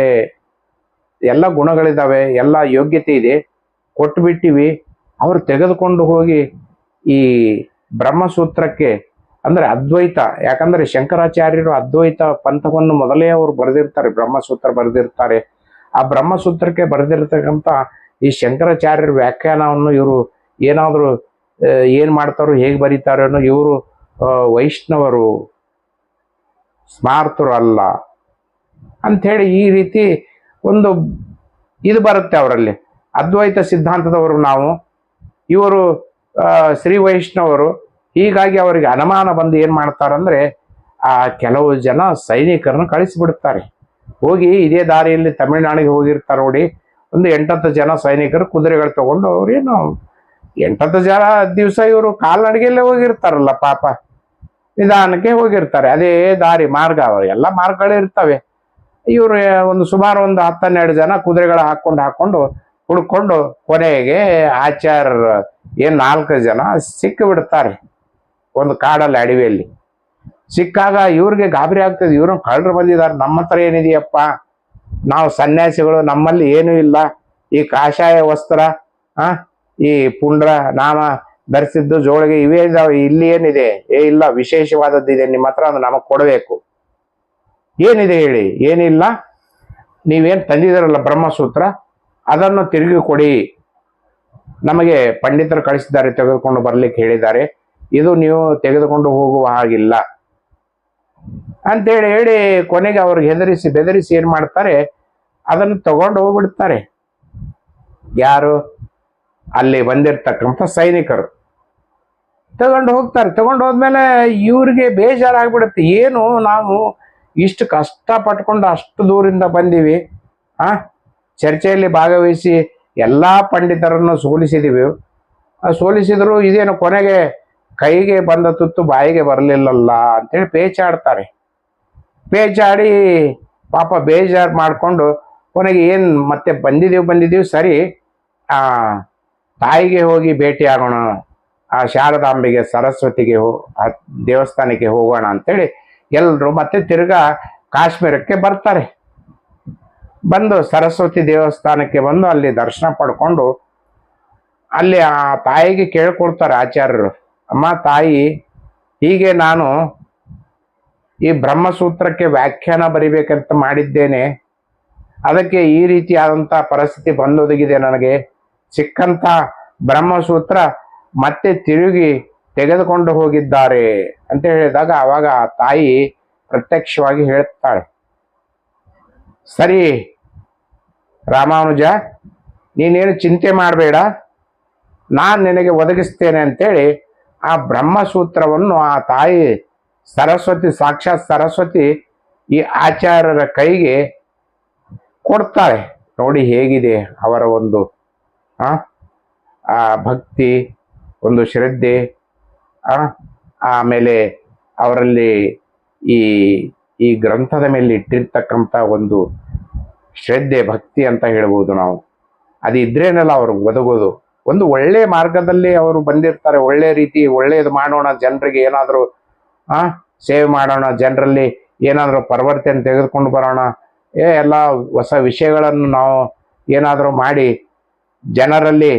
ಎಲ್ಲ ಗುಣಗಳಿದಾವೆ, ಎಲ್ಲ ಯೋಗ್ಯತೆ ಇದೆ. ಕೊಟ್ಟು ಬಿಟ್ಟಿವಿ ಅವ್ರು ತೆಗೆದುಕೊಂಡು ಹೋಗಿ ಈ ಬ್ರಹ್ಮಸೂತ್ರಕ್ಕೆ, ಅಂದ್ರೆ ಅದ್ವೈತ, ಯಾಕಂದ್ರೆ ಶಂಕರಾಚಾರ್ಯರು ಅದ್ವೈತ ಪಂಥವನ್ನು ಮೊದಲೇ ಅವರು ಬರೆದಿರ್ತಾರೆ, ಬ್ರಹ್ಮಸೂತ್ರ ಬರೆದಿರ್ತಾರೆ. ಆ ಬ್ರಹ್ಮಸೂತ್ರಕ್ಕೆ ಬರೆದಿರ್ತಕ್ಕಂಥ ಈ ಶಂಕರಾಚಾರ್ಯರ ವ್ಯಾಖ್ಯಾನವನ್ನು ಇವರು ಏನಾದರೂ ಏನು ಮಾಡ್ತಾರೋ, ಹೇಗೆ ಬರೀತಾರೋ ಇವರು ವೈಷ್ಣವರು ಸ್ಮಾರ್ತರು ಅಲ್ಲ ಅಂಥೇಳಿ ಈ ರೀತಿ ಒಂದು ಇದು ಬರುತ್ತೆ ಅವರಲ್ಲಿ. ಅದ್ವೈತ ಸಿದ್ಧಾಂತದವರು ನಾವು, ಇವರು ಶ್ರೀ ವೈಷ್ಣವರು, ಹೀಗಾಗಿ ಅವರಿಗೆ ಅನುಮಾನ ಬಂದು ಏನ್ ಮಾಡ್ತಾರಂದ್ರೆ, ಆ, ಕೆಲವು ಜನ ಸೈನಿಕರನ್ನು ಕಳಿಸಿಬಿಡ್ತಾರೆ. ಹೋಗಿ ಇದೇ ದಾರಿಯಲ್ಲಿ ತಮಿಳುನಾಡಿಗೆ ಹೋಗಿರ್ತಾರೆ ನೋಡಿ, ಒಂದು ಎಂಟತ್ತು ಜನ ಸೈನಿಕರು ಕುದುರೆಗಳು ತಗೊಂಡು ಅವ್ರೇನು, ಎಂಟತ್ತು ಜನ ದಿವಸ ಇವರು ಕಾಲ್ನಡಿಗೆಯಲ್ಲೇ ಹೋಗಿರ್ತಾರಲ್ಲ ಪಾಪ. ನಿಧಾನಕ್ಕೆ ಹೋಗಿರ್ತಾರೆ. ಅದೇ ದಾರಿ, ಮಾರ್ಗ ಎಲ್ಲ ಮಾರ್ಗಗಳೇ ಇರ್ತವೆ. ಇವರು ಒಂದು ಸುಮಾರು ಒಂದು ಹತ್ತನ್ನೆರಡು ಜನ ಕುದುರೆಗಳ ಹಾಕೊಂಡು ಹಾಕೊಂಡು ಹುಡ್ಕೊಂಡು ಕೊನೆಗೆ ಆಚಾರ ಏನು ನಾಲ್ಕು ಜನ ಸಿಕ್ಕಿ ಬಿಡ್ತಾರೆ ಒಂದು ಕಾಡಲ್ಲಿ ಅಡವಿಯಲ್ಲಿ. ಸಿಕ್ಕಾಗ ಇವ್ರಿಗೆ ಗಾಬರಿ ಆಗ್ತದೆ. ಇವರು ಕಳ್ಳರು ಬಂದಿದ್ದಾರೆ. ನಮ್ಮ ಹತ್ರ ಏನಿದೆಯಪ್ಪ? ನಾವು ಸನ್ಯಾಸಿಗಳು, ನಮ್ಮಲ್ಲಿ ಏನೂ ಇಲ್ಲ. ಈ ಕಾಷಾಯ ವಸ್ತ್ರ, ಆ, ಈ ಪುಂಡ್ರ, ನಾಮ ಧರಿಸಿದ್ದು ಜೋಳಿಗೆ ಇವೇ ಇಲ್ಲಿ ಏನಿದೆ? ಏ ಇಲ್ಲ ವಿಶೇಷವಾದದ್ದಿದೆ ನಿಮ್ಮ ಹತ್ರ ಅದು ನಮಗ್ ಕೊಡಬೇಕು. ಏನಿದೆ ಹೇಳಿ? ಏನಿಲ್ಲ? ನೀವೇನ್ ತಂದಿದ್ದೀರಲ್ಲ ಬ್ರಹ್ಮಸೂತ್ರ, ಅದನ್ನು ತಿರುಗಿ ಕೊಡಿ. ನಮಗೆ ಪಂಡಿತರು ಕಳಿಸಿದ್ದಾರೆ, ತೆಗೆದುಕೊಂಡು ಬರ್ಲಿಕ್ಕೆ ಹೇಳಿದ್ದಾರೆ. ಇದು ನೀವು ತೆಗೆದುಕೊಂಡು ಹೋಗುವ ಹಾಗಿಲ್ಲ. ಅಂತೇಳಿ ಹೇಳಿ ಕೊನೆಗೆ ಅವ್ರಿಗೆ ಹೆದರಿಸಿ, ಬೆದರಿಸಿ ಏನ್ ಮಾಡ್ತಾರೆ? ಅದನ್ನು ತಗೊಂಡು ಹೋಗ್ಬಿಡ್ತಾರೆ. ಯಾರು? ಅಲ್ಲಿ ಬಂದಿರ್ತಕ್ಕಂಥ ಸೈನಿಕರು. ತಗೊಂಡು ಹೋಗ್ತಾರೆ. ತಗೊಂಡು ಹೋದ್ಮೇಲೆ ಇವ್ರಿಗೆ ಬೇಜಾರಾಗ್ಬಿಡುತ್ತೆ. ಏನು ನಾವು ಇಷ್ಟು ಕಷ್ಟ ಪಟ್ಕೊಂಡು ಅಷ್ಟು ದೂರಿಂದ ಬಂದೀವಿ, ಆ? ಚರ್ಚೆಯಲ್ಲಿ ಭಾಗವಹಿಸಿ ಎಲ್ಲಾ ಪಂಡಿತರನ್ನು ಸೋಲಿಸಿದೀವಿ. ಸೋಲಿಸಿದ್ರು ಇದೇನು ಕೊನೆಗೆ ಕೈಗೆ ಬಂದ ತುತ್ತು ಬಾಯಿಗೆ ಬರಲಿಲ್ಲಲ್ಲ ಅಂತೇಳಿ ಪೇಚಾಡ್ತಾರೆ. ಪೇಚಾಡಿ ಪಾಪ ಬೇಜಾರು ಮಾಡಿಕೊಂಡು ಕೊನೆಗೆ ಏನು ಮತ್ತೆ ಬಂದಿದ್ದೀವಿ ಬಂದಿದ್ದೀವಿ ಸರಿ ತಾಯಿಗೆ ಹೋಗಿ ಭೇಟಿ ಆಗೋಣ ಆ ಶಾರದಾಂಬೆಗೆ ಸರಸ್ವತಿಗೆ ದೇವಸ್ಥಾನಕ್ಕೆ ಹೋಗೋಣ ಅಂತೇಳಿ ಎಲ್ಲರೂ ಮತ್ತೆ ತಿರ್ಗಾ ಕಾಶ್ಮೀರಕ್ಕೆ ಬರ್ತಾರೆ. ಬಂದು ಸರಸ್ವತಿ ದೇವಸ್ಥಾನಕ್ಕೆ ಬಂದು ಅಲ್ಲಿ ದರ್ಶನ ಪಡ್ಕೊಂಡು ಅಲ್ಲಿ ಆ ತಾಯಿಗೆ ಕೇಳ್ಕೊಡ್ತಾರೆ ಆಚಾರ್ಯರು, ಅಮ್ಮ ತಾಯಿ, ಹೀಗೆ ನಾನು ಈ ಬ್ರಹ್ಮಸೂತ್ರಕ್ಕೆ ವ್ಯಾಖ್ಯಾನ ಬರಿಬೇಕಂತ ಮಾಡಿದ್ದೇನೆ. ಅದಕ್ಕೆ ಈ ರೀತಿಯಾದಂಥ ಪರಿಸ್ಥಿತಿ ಬಂದೊದಗಿದೆ ನನಗೆ. ಸಿಕ್ಕಂಥ ಬ್ರಹ್ಮಸೂತ್ರ ಮತ್ತೆ ತಿರುಗಿ ತೆಗೆದುಕೊಂಡು ಹೋಗಿದ್ದಾರೆ ಅಂತ ಹೇಳಿದಾಗ ಅವಾಗ ಆ ತಾಯಿ ಪ್ರತ್ಯಕ್ಷವಾಗಿ ಹೇಳ್ತಾಳೆ ಸರಿ, ರಾಮಾನುಜ, ನೀನೇನು ಚಿಂತೆ ಮಾಡಬೇಡ. ನಾನು ನಿನಗೆ ಒದಗಿಸ್ತೇನೆ ಅಂತೇಳಿ ಆ ಬ್ರಹ್ಮಸೂತ್ರವನ್ನು ಆ ತಾಯಿ ಸರಸ್ವತಿ, ಸಾಕ್ಷಾತ್ ಸರಸ್ವತಿ ಈ ಆಚಾರ್ಯರ ಕೈಗೆ ಕೊಡ್ತಾಳೆ. ನೋಡಿ ಹೇಗಿದೆ ಅವರ ಒಂದು ಆ ಭಕ್ತಿ. ಒಂದು ಶ್ರದ್ಧೆ ಆಮೇಲೆ ಅವರಲ್ಲಿ ಈ ಈ ಗ್ರಂಥದ ಮೇಲೆ ಇಟ್ಟಿರ್ತಕ್ಕಂಥ ಒಂದು ಶ್ರದ್ಧೆ, ಭಕ್ತಿ ಅಂತ ಹೇಳ್ಬೋದು ನಾವು. ಅದು ಇದ್ರೇನಲ್ಲ ಅವ್ರಿಗೆ ಒದಗೋದು. ಒಂದು ಒಳ್ಳೆ ಮಾರ್ಗದಲ್ಲಿ ಅವರು ಬಂದಿರ್ತಾರೆ. ಒಳ್ಳೆ ರೀತಿ, ಒಳ್ಳೇದು ಮಾಡೋಣ ಜನರಿಗೆ ಏನಾದರೂ, ಆ, ಸೇವೆ ಮಾಡೋಣ ಜನರಲ್ಲಿ ಏನಾದರೂ ಪರಿವರ್ತನೆ ತೆಗೆದುಕೊಂಡು ಬರೋಣ. ಏ, ಎಲ್ಲ ಹೊಸ ವಿಷಯಗಳನ್ನು ನಾವು ಏನಾದರೂ ಮಾಡಿ ಜನರಲ್ಲಿ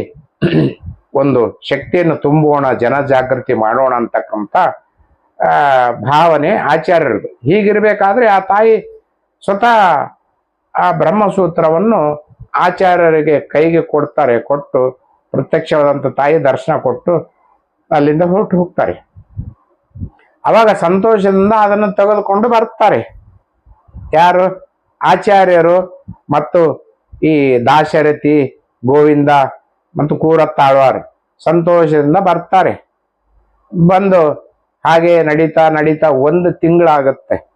ಒಂದು ಶಕ್ತಿಯನ್ನು ತುಂಬೋಣ ಜನ ಜಾಗೃತಿ ಮಾಡೋಣ ಅಂತಕ್ಕಂಥ ಭಾವನೆ ಆಚಾರ್ಯರದು. ಹೀಗಿರಬೇಕಾದ್ರೆ ಆ ತಾಯಿ ಸ್ವತಃ ಆ ಬ್ರಹ್ಮಸೂತ್ರವನ್ನು ಆಚಾರ್ಯರಿಗೆ ಕೈಗೆ ಕೊಡ್ತಾರೆ, ಕೊಟ್ಟು ಪ್ರತ್ಯಕ್ಷವಾದಂಥ ತಾಯಿ ದರ್ಶನ ಕೊಟ್ಟು ಅಲ್ಲಿಂದ ಹೊರಟು ಹೋಗ್ತಾರೆ. ಅವಾಗ ಸಂತೋಷದಿಂದ ಅದನ್ನು ತೆಗೆದುಕೊಂಡು ಬರ್ತಾರೆ. ಯಾರು? ಆಚಾರ್ಯರು ಮತ್ತು ಈ ದಾಶರಥಿ, ಗೋವಿಂದ ಮತ್ತು ಕೂರತ್ತಾಳ್ವಾರ್. ಸಂತೋಷದಿಂದ ಬರ್ತಾರೆ. ಬಂದು ಹಾಗೆ ನಡೀತಾ ನಡೀತಾ ಒಂದು ತಿಂಗಳಾಗತ್ತೆ.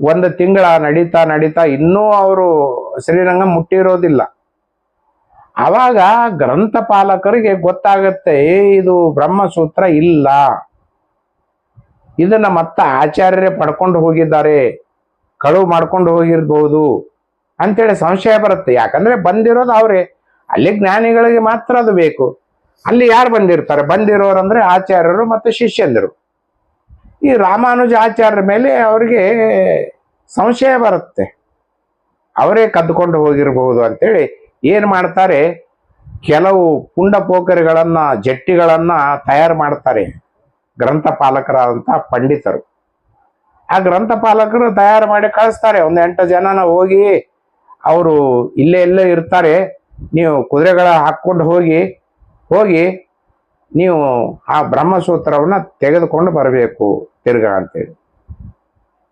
ಒಂದು ತಿಂಗಳ ನಡೀತಾ ನಡೀತಾ ಇನ್ನೂ ಅವರು ಶ್ರೀರಂಗ ಮುಟ್ಟಿರೋದಿಲ್ಲ. ಆವಾಗ ಗ್ರಂಥಪಾಲಕರಿಗೆ ಗೊತ್ತಾಗತ್ತೆ, ಏ, ಇದು ಬ್ರಹ್ಮಸೂತ್ರ ಇಲ್ಲ. ಇದನ್ನ ಮತ್ತ ಆಚಾರ್ಯರೇ ಪಡ್ಕೊಂಡು ಹೋಗಿದ್ದಾರೆ. ಕಳುವು ಮಾಡ್ಕೊಂಡು ಹೋಗಿರ್ಬೋದು. ಅಂತೇಳಿ ಸಂಶಯ ಬರುತ್ತೆ. ಯಾಕಂದ್ರೆ ಬಂದಿರೋದು ಅವರೇ. ಅಲ್ಲಿ ಜ್ಞಾನಿಗಳಿಗೆ ಮಾತ್ರ ಅದು ಬೇಕು. ಅಲ್ಲಿ ಯಾರು ಬಂದಿರ್ತಾರೆ? ಬಂದಿರೋರು ಬಂದಿರೋರಂದ್ರೆ ಆಚಾರ್ಯರು ಮತ್ತು ಶಿಷ್ಯಂದರು. ಈ ರಾಮಾನುಜ ಆಚಾರ್ಯರ ಮೇಲೆ ಅವರಿಗೆ ಸಂಶಯ ಬರುತ್ತೆ. ಅವರೇ ಕದ್ದುಕೊಂಡು ಹೋಗಿರಬಹುದು ಅಂತೇಳಿ ಏನು ಮಾಡ್ತಾರೆ? ಕೆಲವು ಪುಂಡಪೋಖರಿಗಳನ್ನ ಜಟ್ಟಿಗಳನ್ನು ತಯಾರು ಮಾಡ್ತಾರೆ. ಗ್ರಂಥಪಾಲಕರಾದಂಥ ಪಂಡಿತರು. ಆ ಗ್ರಂಥಪಾಲಕರು ತಯಾರು ಮಾಡಿ ಕಳಿಸ್ತಾರೆ. ಒಂದ್ ಎಂಟು ಜನನ ಹೋಗಿ ಅವರು ಇಲ್ಲೇ ಎಲ್ಲೇ ಇರ್ತಾರೆ. ನೀವು ಕುದುರೆಗಳ ಹಾಕ್ಕೊಂಡು ಹೋಗಿ ಹೋಗಿ ನೀವು ಆ ಬ್ರಹ್ಮಸೂತ್ರವನ್ನ ತೆಗೆದುಕೊಂಡು ಬರಬೇಕು, ತಿರ್ಗಾ ಅಂತೇಳಿ.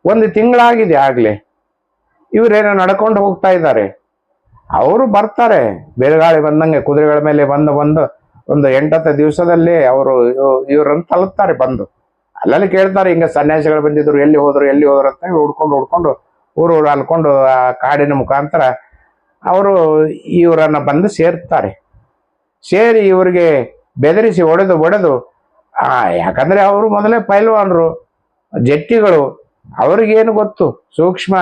ಒಂದು ತಿಂಗಳಾಗಿದೆ ಆಗಲೇ. ಇವರೇನೋ ನಡ್ಕೊಂಡು ಹೋಗ್ತಾ ಇದ್ದಾರೆ. ಅವರು ಬರ್ತಾರೆ. ಬೆಳಗಾಳಿ ಬಂದಂಗೆ ಕುದುರೆಗಳ ಮೇಲೆ ಬಂದು ಬಂದು ಒಂದು ಎಂಟತ್ತು ದಿವಸದಲ್ಲಿ ಅವರು ಇವರನ್ನು ತಲುಪ್ತಾರೆ ಬಂದು. ಅಲ್ಲಲ್ಲಿ ಕೇಳ್ತಾರೆ, ಹಿಂಗೆ ಸನ್ಯಾಸಿಗಳು ಬಂದಿದ್ರು, ಎಲ್ಲಿ ಹೋದ್ರು ಎಲ್ಲಿ ಹೋದ್ರು ಅಂತ ಹುಡ್ಕೊಂಡು ಹುಡ್ಕೊಂಡು ಊರು ಊರು ಅಲ್ಕೊಂಡು ಆ ಕಾಡಿನ ಮುಖಾಂತರ ಅವರು ಇವರನ್ನು ಬಂದು ಸೇರ್ತಾರೆ. ಸೇರಿ ಇವರಿಗೆ ಬೆದರಿಸಿ ಒಡೆದು ಒಡೆದು ಯಾಕಂದರೆ ಅವರು ಮೊದಲೇ ಪೈಲ್ವಾನರು, ಜಟ್ಟಿಗಳು, ಅವ್ರಿಗೇನು ಗೊತ್ತು? ಸೂಕ್ಷ್ಮ,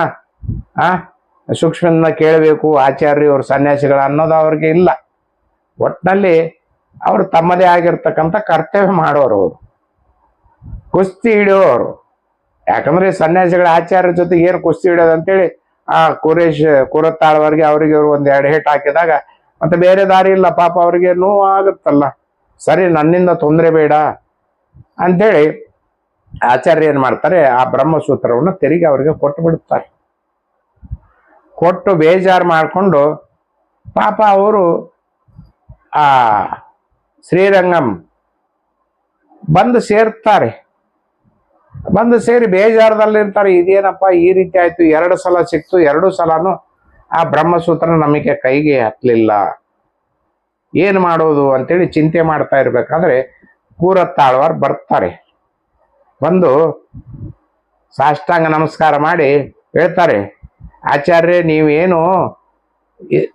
ಆ ಸೂಕ್ಷ್ಮನ ಕೇಳಬೇಕು, ಆಚಾರ್ಯ ಅವ್ರ ಸನ್ಯಾಸಿಗಳು ಅನ್ನೋದು ಅವ್ರಿಗೆ ಇಲ್ಲ. ಒಟ್ಟಿನಲ್ಲಿ ಅವರು ತಮ್ಮದೇ ಆಗಿರ್ತಕ್ಕಂಥ ಕರ್ತವ್ಯ ಮಾಡೋರು ಅವರು. ಕುಸ್ತಿ ಹಿಡಿಯೋರು ಯಾಕಂದ್ರೆ ಸನ್ಯಾಸಿಗಳ ಆಚಾರ್ಯ ಜೊತೆ ಏನು ಕುಸ್ತಿ ಹಿಡಿಯೋದು ಅಂತೇಳಿ ಆ ಕುರೇಶ್ ಕುರತ್ತಾಳವರೆಗೆ ಅವರಿಗೆ ಇವರು ಒಂದ್ ಎರಡು ಹೇಟ್ ಹಾಕಿದಾಗ, ಮತ್ತೆ ಬೇರೆ ದಾರಿ ಇಲ್ಲ, ಪಾಪ ಅವರಿಗೆ ನೋವು ಆಗುತ್ತಲ್ಲ ಸರಿ, ನನ್ನಿಂದ ತೊಂದರೆ ಬೇಡ ಅಂತೇಳಿ ಆಚಾರ್ಯ ಏನ್ ಮಾಡ್ತಾರೆ, ಆ ಬ್ರಹ್ಮಸೂತ್ರವನ್ನು ತೆರಿಗೆ ಅವರಿಗೆ ಕೊಟ್ಟು ಬಿಡುತ್ತಾರೆ. ಕೊಟ್ಟು ಬೇಜಾರು ಮಾಡಿಕೊಂಡು ಪಾಪ ಅವರು ಆ ಶ್ರೀರಂಗಂ ಬಂದು ಸೇರ್ತಾರೆ. ಬಂದು ಸೇರಿ ಬೇಜಾರದಲ್ಲಿರ್ತಾರೆ ಇದೇನಪ್ಪ ಈ ರೀತಿ ಆಯ್ತು, ಎರಡು ಸಲ ಸಿಕ್ತು, ಎರಡು ಸಲನು ಆ ಬ್ರಹ್ಮಸೂತ್ರ ನಮಗೆ ಕೈಗೆ ಹತ್ತಲಿಲ್ಲ. ಏನು ಮಾಡೋದು ಅಂತೇಳಿ ಚಿಂತೆ ಮಾಡ್ತಾ ಇರ್ಬೇಕಾದ್ರೆ ಕೂರತ್ತಾಳ್ವಾರ್ ಬರ್ತಾರೆ. ಬಂದು ಸಾಷ್ಟಾಂಗ ನಮಸ್ಕಾರ ಮಾಡಿ ಹೇಳ್ತಾರೆ ಆಚಾರ್ಯ ನೀವೇನು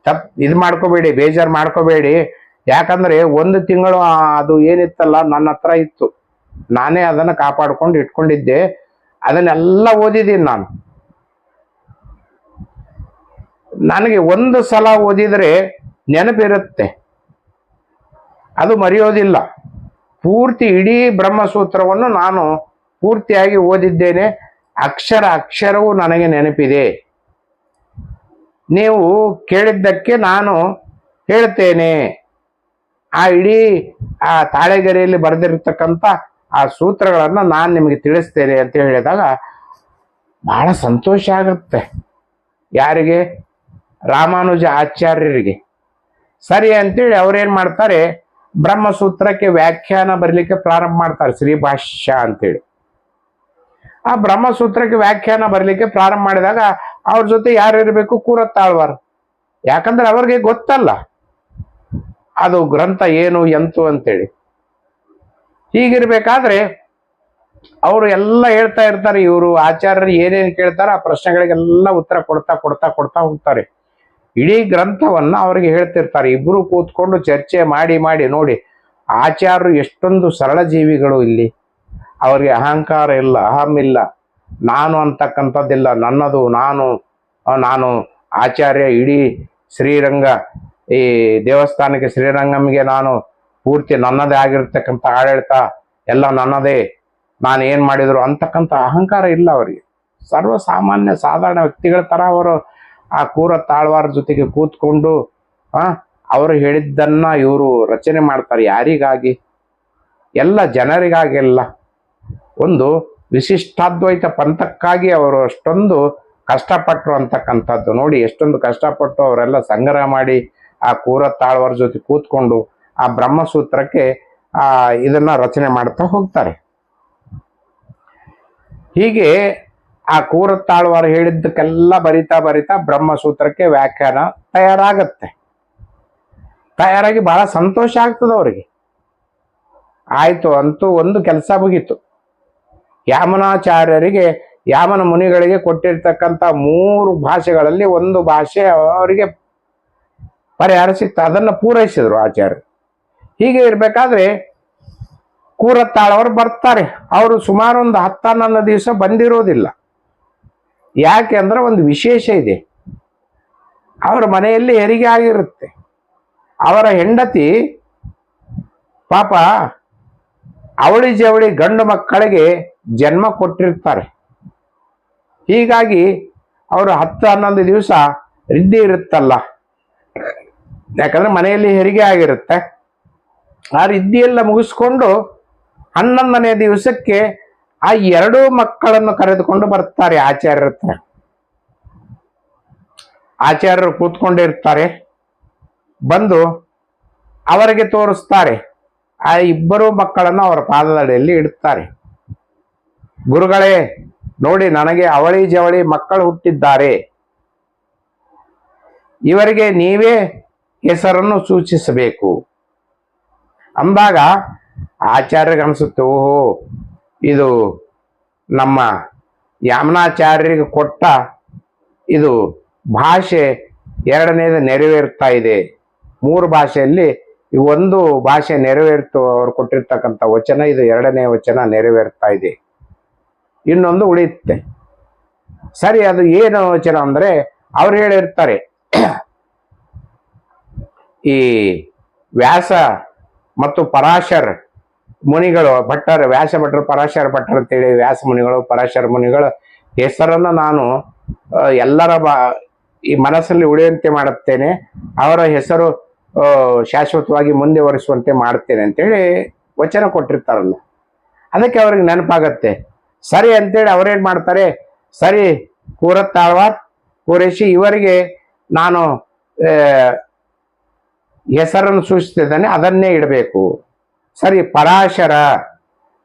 ತಪ್ ಇದು ಮಾಡ್ಕೋಬೇಡಿ, ಬೇಜಾರು ಮಾಡ್ಕೋಬೇಡಿ. ಯಾಕಂದ್ರೆ ಒಂದು ತಿಂಗಳು ಅದು ಏನಿತ್ತಲ್ಲ, ನನ್ನ ಹತ್ರ ಇತ್ತು. ನಾನೇ ಅದನ್ನ ಕಾಪಾಡ್ಕೊಂಡು ಇಟ್ಕೊಂಡಿದ್ದೆ. ಅದನ್ನೆಲ್ಲ ಓದಿದ್ದೀನಿ ನಾನು. ನನಗೆ ಒಂದು ಸಲ ಓದಿದರೆ ನೆನಪಿರುತ್ತೆ ಅದು ಮರೆಯೋದಿಲ್ಲ. ಪೂರ್ತಿ ಇಡೀ ಬ್ರಹ್ಮಸೂತ್ರವನ್ನು ನಾನು ಪೂರ್ತಿಯಾಗಿ ಓದಿದ್ದೇನೆ. ಅಕ್ಷರ ಅಕ್ಷರವೂ ನನಗೆ ನೆನಪಿದೆ. ನೀವು ಕೇಳಿದ್ದಕ್ಕೆ ನಾನು ಹೇಳ್ತೇನೆ. ಆ ಇಡೀ, ಆ ತಾಳೆಗರಿಯಲ್ಲಿ ಬರೆದಿರ್ತಕ್ಕಂಥ ಆ ಸೂತ್ರಗಳನ್ನು ನಾನು ನಿಮಗೆ ತಿಳಿಸ್ತೇನೆ ಅಂತ ಹೇಳಿದಾಗ ಬಹಳ ಸಂತೋಷ ಆಗುತ್ತೆ. ಯಾರಿಗೆ? ರಾಮಾನುಜ ಆಚಾರ್ಯರಿಗೆ. ಸರಿ ಅಂತೇಳಿ ಅವ್ರೇನು ಮಾಡ್ತಾರೆ? ಬ್ರಹ್ಮಸೂತ್ರಕ್ಕೆ ವ್ಯಾಖ್ಯಾನ ಬರಲಿಕ್ಕೆ ಪ್ರಾರಂಭ ಮಾಡ್ತಾರೆ ಶ್ರೀಭಾಷ್ಯ ಅಂತೇಳಿ. ಆ ಬ್ರಹ್ಮಸೂತ್ರಕ್ಕೆ ವ್ಯಾಖ್ಯಾನ ಬರಲಿಕ್ಕೆ ಪ್ರಾರಂಭ ಮಾಡಿದಾಗ ಅವ್ರ ಜೊತೆ ಯಾರು ಇರಬೇಕು ಕೂರತ್ತಾಳ್ವಾರ್ ಯಾಕಂದ್ರೆ ಅವ್ರಿಗೆ ಗೊತ್ತಲ್ಲ. ಅದು ಗ್ರಂಥ ಏನು, ಎಂತು ಅಂತೇಳಿ. ಹೀಗಿರ್ಬೇಕಾದ್ರೆ ಅವರು ಎಲ್ಲ ಹೇಳ್ತಾ ಇರ್ತಾರೆ, ಇವರು ಆಚಾರ್ಯರು ಏನೇನು ಕೇಳ್ತಾರೆ ಆ ಪ್ರಶ್ನೆಗಳಿಗೆಲ್ಲ ಉತ್ತರ ಕೊಡ್ತಾ ಕೊಡ್ತಾ ಕೊಡ್ತಾ ಹೋಗ್ತಾರೆ. ಇಡೀ ಗ್ರಂಥವನ್ನ ಅವರಿಗೆ ಹೇಳ್ತಿರ್ತಾರೆ. ಇಬ್ರು ಕೂತ್ಕೊಂಡು ಚರ್ಚೆ ಮಾಡಿ ಮಾಡಿ ನೋಡಿ, ಆಚಾರ್ಯರು ಎಷ್ಟೊಂದು ಸರಳ ಜೀವಿಗಳು ಇಲ್ಲಿ. ಅವರಿಗೆ ಅಹಂಕಾರ ಇಲ್ಲ, ಅಹಂ ಇಲ್ಲ. ನಾನು ಅಂತಕ್ಕಂಥದ್ದಿಲ್ಲ, ನನ್ನದು, ನಾನು ನಾನು ಆಚಾರ್ಯ ಇಡೀ ಶ್ರೀರಂಗ, ಈ ದೇವಸ್ಥಾನಕ್ಕೆ ಶ್ರೀರಂಗಮ್ಗೆ ನಾನು ಪೂರ್ತಿ ನನ್ನದೇ ಆಗಿರ್ತಕ್ಕಂಥ ಆಡಳಿತ, ಎಲ್ಲ ನನ್ನದೇ. ನಾನು ಏನು ಮಾಡಿದ್ರು ಅಂತಕ್ಕಂಥ ಅಹಂಕಾರ ಇಲ್ಲ ಅವರಿಗೆ. ಸರ್ವಸಾಮಾನ್ಯ ಸಾಧಾರಣ ವ್ಯಕ್ತಿಗಳ ತರ ಅವರು ಆ ಕೂರ ತಾಳ್ವಾರ ಜೊತೆಗೆ ಕೂತ್ಕೊಂಡು, ಆ, ಅವರು ಹೇಳಿದ್ದನ್ನ ಇವರು ರಚನೆ ಮಾಡ್ತಾರೆ ಯಾರಿಗಾಗಿ? ಎಲ್ಲ ಜನರಿಗಾಗಿಲ್ಲ ಒಂದು ವಿಶಿಷ್ಟಾದ್ವೈತ ಪಂಥಕ್ಕಾಗಿ ಅವರು ಅಷ್ಟೊಂದು ಕಷ್ಟಪಟ್ಟರು ಅಂತಕ್ಕಂಥದ್ದು. ನೋಡಿ, ಎಷ್ಟೊಂದು ಕಷ್ಟಪಟ್ಟು ಅವರೆಲ್ಲ ಸಂಗ್ರಹ ಮಾಡಿ ಆ ಕೂರ ತಾಳ್ವಾರ ಜೊತೆ ಕೂತ್ಕೊಂಡು ಆ ಬ್ರಹ್ಮಸೂತ್ರಕ್ಕೆ, ಆ, ಇದನ್ನ ರಚನೆ ಮಾಡ್ತಾ ಹೋಗ್ತಾರೆ. ಹೀಗೆ ಆ ಕೂರ ತಾಳ್ವಾರ ಹೇಳಿದ್ದಕ್ಕೆಲ್ಲ ಬರಿತಾ ಬರಿತಾ ಬ್ರಹ್ಮಸೂತ್ರಕ್ಕೆ ವ್ಯಾಖ್ಯಾನ ತಯಾರಾಗತ್ತೆ. ತಯಾರಾಗಿ ಬಹಳ ಸಂತೋಷ ಆಗ್ತದೆ ಅವರಿಗೆ. ಆಯಿತು ಅಂತೂ ಒಂದು ಕೆಲಸ ಮುಗೀತು. ಯಾಮನಾಚಾರ್ಯರಿಗೆ, ಯಾಮನ ಮುನಿಗಳಿಗೆ ಕೊಟ್ಟಿರ್ತಕ್ಕಂಥ ಮೂರು ಭಾಷೆಗಳಲ್ಲಿ ಒಂದು ಭಾಷೆ ಅವರಿಗೆ ಪರಿಹಾರ ಸಿಕ್ತ ಅದನ್ನ ಪೂರೈಸಿದ್ರು ಆಚಾರ್ಯರು. ಹೀಗೆ ಇರಬೇಕಾದ್ರೆ ಕೂರತ್ತಾಳವರು ಬರ್ತಾರೆ. ಅವರು ಸುಮಾರು ಒಂದು ಹತ್ತು ಹನ್ನೊಂದು ದಿವಸ ಬಂದಿರೋದಿಲ್ಲ. ಯಾಕೆ ಅಂದ್ರೆ ಒಂದು ವಿಶೇಷ ಇದೆ. ಅವರ ಮನೆಯಲ್ಲಿ ಹೆರಿಗೆ ಆಗಿರುತ್ತೆ. ಅವರ ಹೆಂಡತಿ ಪಾಪ ಅವಳಿ ಜವಳಿ ಗಂಡು ಮಕ್ಕಳಿಗೆ ಜನ್ಮ ಕೊಟ್ಟಿರ್ತಾರೆ. ಹೀಗಾಗಿ ಅವರು ಹತ್ತು ಹನ್ನೊಂದು ದಿವಸ ರಿದ್ದಿ ಇರುತ್ತಲ್ಲ. ಯಾಕಂದ್ರೆ ಮನೆಯಲ್ಲಿ ಹೆರಿಗೆ ಆಗಿರುತ್ತೆ. ಆ ರೀತಿಯೆಲ್ಲ ಮುಗಿಸ್ಕೊಂಡು ಹನ್ನೊಂದನೇ ದಿವಸಕ್ಕೆ ಆ ಎರಡೂ ಮಕ್ಕಳನ್ನು ಕರೆದುಕೊಂಡು ಬರ್ತಾರೆ ಆಚಾರ್ಯರ ಹತ್ರ. ಆಚಾರ್ಯರು ಕೂತ್ಕೊಂಡಿರ್ತಾರೆ. ಬಂದು ಅವರಿಗೆ ತೋರಿಸ್ತಾರೆ. ಆ ಇಬ್ಬರು ಮಕ್ಕಳನ್ನು ಅವರ ಪಾದದಡಿಯಲ್ಲಿ ಇಡುತ್ತಾರೆ ಗುರುಗಳೇ, ನೋಡಿ ನನಗೆ ಅವಳಿ ಜವಳಿ ಮಕ್ಕಳು ಹುಟ್ಟಿದ್ದಾರೆ. ಇವರಿಗೆ ನೀವೇ ಹೆಸರನ್ನು ಸೂಚಿಸಬೇಕು. ಅಂದಾಗ ಆಚಾರ್ಯರಿಗೆ ಅನಿಸುತ್ತೆ, ಓಹೋ, ಇದು ನಮ್ಮ ಯಾಮನಾಚಾರ್ಯರಿಗೆ ಕೊಟ್ಟ ಇದು ಭಾಷೆ ಎರಡನೇದು ನೆರವೇರ್ತಾ ಇದೆ. ಮೂರು ಭಾಷೆಯಲ್ಲಿ ಒಂದು ಭಾಷೆ ನೆರವೇರ್ತು, ಅವರು ಕೊಟ್ಟಿರ್ತಕ್ಕಂಥ ವಚನ, ಇದು ಎರಡನೇ ವಚನ ನೆರವೇರ್ತಾ ಇದೆ. ಇನ್ನೊಂದು ಉಳಿಯುತ್ತೆ. ಸರಿ, ಅದು ಏನು ವಚನ ಅಂದ್ರೆ, ಅವ್ರು ಹೇಳಿರ್ತಾರೆ, ಈ ವ್ಯಾಸ ಮತ್ತು ಪರಾಶರ್ ಮುನಿಗಳು, ಭಟ್ಟರ, ವ್ಯಾಸ ಭಟ್ಟರು, ಪರಾಶರ ಭಟ್ಟರ್ ಅಂತೇಳಿ ವ್ಯಾಸ ಮುನಿಗಳು, ಪರಾಶರ ಮುನಿಗಳ, ಹೆಸರನ್ನು ನಾನು ಎಲ್ಲರ ಈ ಮನಸ್ಸಲ್ಲಿ ಉಳಿಯುವಂತೆ ಮಾಡುತ್ತೇನೆ. ಅವರ ಹೆಸರು ಶಾಶ್ವತವಾಗಿ ಶಾಶ್ವತವಾಗಿ ಮುಂದುವರಿಸುವಂತೆ ಮಾಡುತ್ತೇನೆ ಅಂತೇಳಿ ವಚನ ಕೊಟ್ಟಿರ್ತಾರಲ್ಲ. ಅದಕ್ಕೆ ಅವ್ರಿಗೆ ನೆನಪಾಗತ್ತೆ. ಸರಿ ಅಂತೇಳಿ ಅವರೇನು ಮಾಡ್ತಾರೆ? ಸರಿ ಕೂರತ್ತಾಳ್ವಾರ್ ಪೂರೈಸಿ ಇವರಿಗೆ ನಾನು ಹೆಸರನ್ನು ಸೂಚಿಸ್ತಿದ್ದಾನೆ, ಅದನ್ನೇ ಇಡಬೇಕು. ಸರಿ, ಪರಾಶರ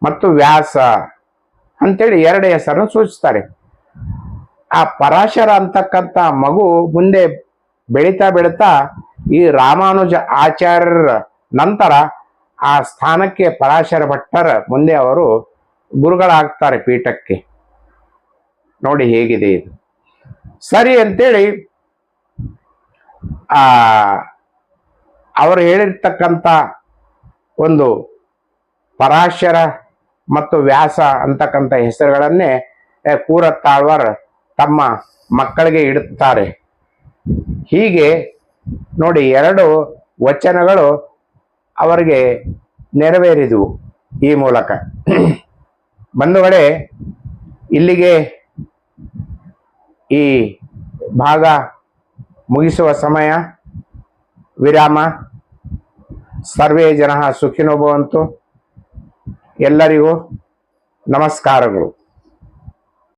ಮತ್ತು ವ್ಯಾಸ ಅಂತೇಳಿ ಎರಡು ಹೆಸರನ್ನು ಸೂಚಿಸ್ತಾರೆ. ಆ ಪರಾಶರ ಅಂತಕ್ಕಂಥ ಮಗು ಮುಂದೆ ಬೆಳೀತಾ ಬೆಳೀತಾ ಈ ರಾಮಾನುಜ ಆಚಾರ್ಯರ ನಂತರ ಆ ಸ್ಥಾನಕ್ಕೆ ಪರಾಶರ ಭಟ್ಟರ ಮುಂದೆ ಅವರು ಗುರುಗಳಾಗ್ತಾರೆ ಪೀಠಕ್ಕೆ. ನೋಡಿ ಹೇಗಿದೆ ಇದು. ಸರಿ ಅಂತೇಳಿ ಆ ಅವರು ಹೇಳಿರ್ತಕ್ಕಂಥ ಒಂದು ಪರಾಶರ ಮತ್ತು ವ್ಯಾಸ ಅಂತಕ್ಕಂಥ ಹೆಸರುಗಳನ್ನೇ ಕೂರ ಕೂರತ್ತಾಳ್ವಾರ್ ತಮ್ಮ ಮಕ್ಕಳಿಗೆ ಇಡುತ್ತಾರೆ. ಹೀಗೆ ನೋಡಿ ಎರಡು ವಚನಗಳು ಅವರಿಗೆ ನೆರವೇರಿದವು ಈ ಮೂಲಕ. ಬಂಧುಗಳೇ, ಇಲ್ಲಿಗೆ ಈ ಭಾಗ ಮುಗಿಸುವ ಸಮಯ. ವಿರಾಮ. ಸರ್ವೇ ಜನ ಸುಖಿನೋ ಭವಂತು. ಎಲ್ಲರಿಗೂ ನಮಸ್ಕಾರಗಳು.